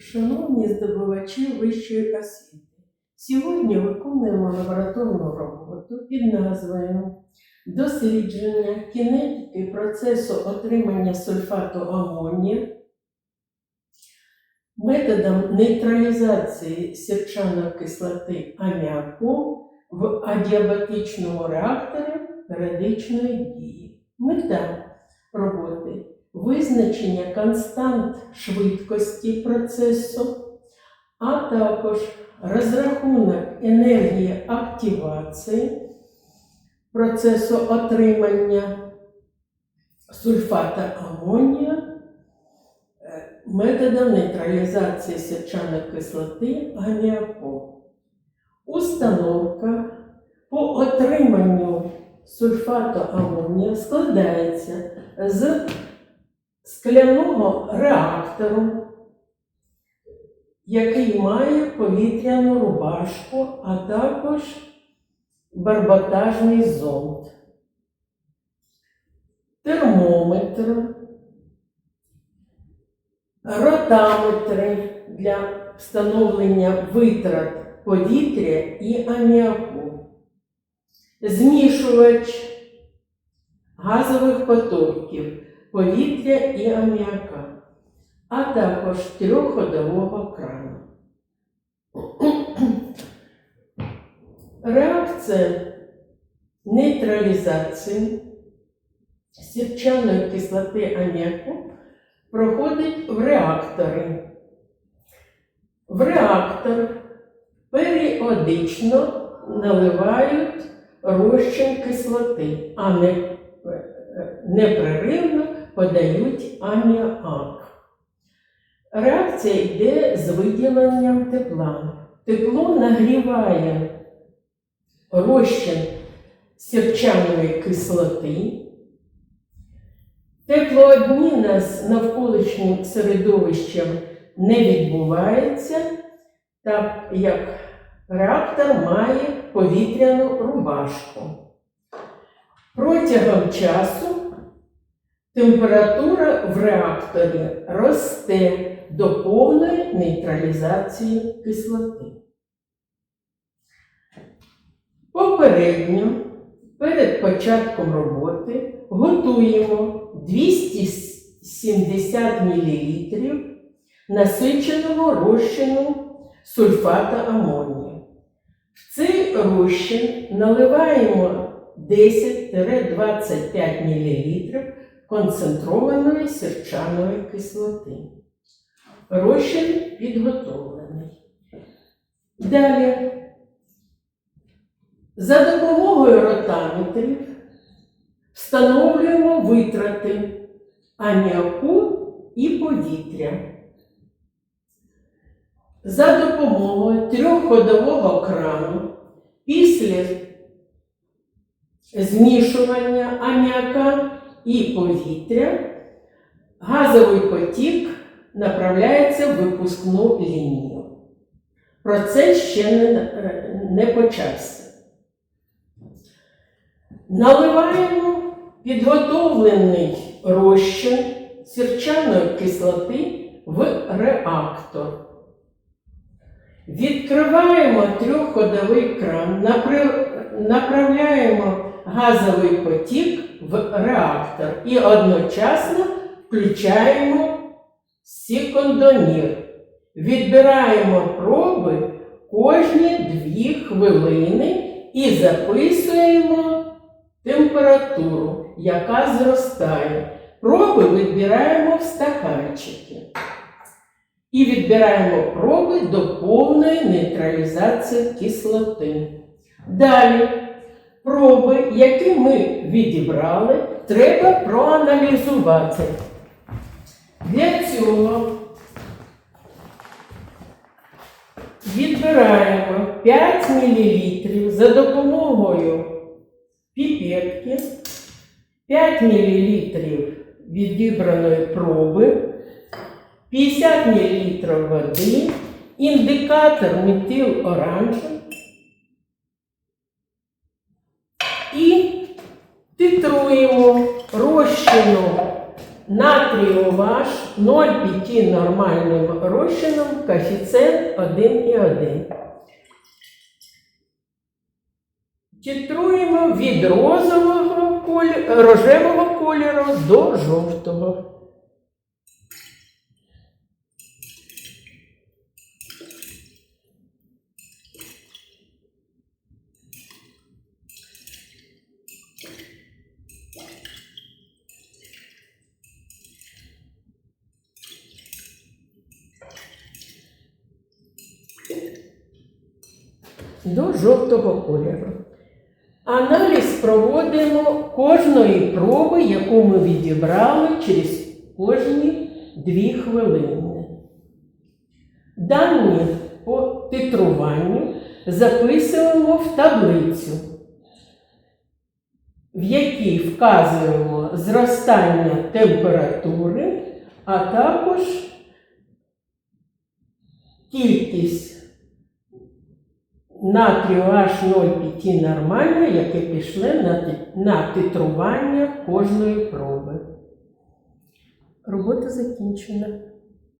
Шановні здобувачі вищої освіти, сьогодні виконуємо лабораторну роботу під назвою Дослідження кінетики процесу отримання сульфату амонія методом нейтралізації сірчаної кислоти аміаку в адіабатичному реакторі періодичної дії. Мета роботи визначення констант швидкості процесу, а також розрахунок енергії активації процесу отримання сульфата амонія е, методом нейтралізації сірчаної кислоти аміаку. Установка по отриманню сульфату амонія складається з скляного реактору, який має повітряну рубашку, а також барботажний зонд, термометр, ротаметри для встановлення витрат повітря і аміаку, змішувач газових потоків повітря і аміака, а також трьохходового крану. Реакція нейтралізації сірчаної кислоти аміаку проходить в реакторі. В реактор періодично наливають розчин кислоти, а не е, непреривно подають аміак. Реакція йде з виділенням тепла. Тепло нагріває розчин сірчаної кислоти. Теплообміна з навколишнім середовищем не відбувається, так як реактор має повітряну рубашку. Протягом часу температура в реакторі росте до повної нейтралізації кислоти. Попередньо, перед початком роботи, готуємо 270 мл насиченого розчину сульфата амонію. В цей розчин наливаємо 10-25 мл концентрованої сірчаної кислоти. Розчин підготовлений. Далі. За допомогою ротаметрів встановлюємо витрати аміаку і повітря. За допомогою трьохходового крану після змішування аміака і повітря газовий потік направляється в випускну лінію. Процес ще не, не почався. Наливаємо підготовлений розчин сірчаної кислоти в реактор. Відкриваємо трьохходовий кран, направляємо газовий потік в реактор і одночасно включаємо секундомір. Відбираємо проби кожні 2 хвилини і записуємо температуру, яка зростає. Проби відбираємо в стаканчики. І відбираємо проби до повної нейтралізації кислоти. Далі проби, які ми відібрали, треба проаналізувати. Для цього відбираємо 5 мл за допомогою піпетки, 5 мл відібраної проби, 50 мл води, індикатор метил оранжу і титруємо розчину Натрій OH 0,5 нормальним розчином, коефіцієнт 1,1. Титруємо від розового рожевого кольору до жовтого. До жовтого кольору. Аналіз проводимо кожної проби, яку ми відібрали через кожні 2 хвилини. Дані по титруванню записуємо в таблицю, в якій вказуємо зростання температури, а також кількість натрію H0,5 нормально, яке пішли на, на титрування кожної проби. Робота закінчена.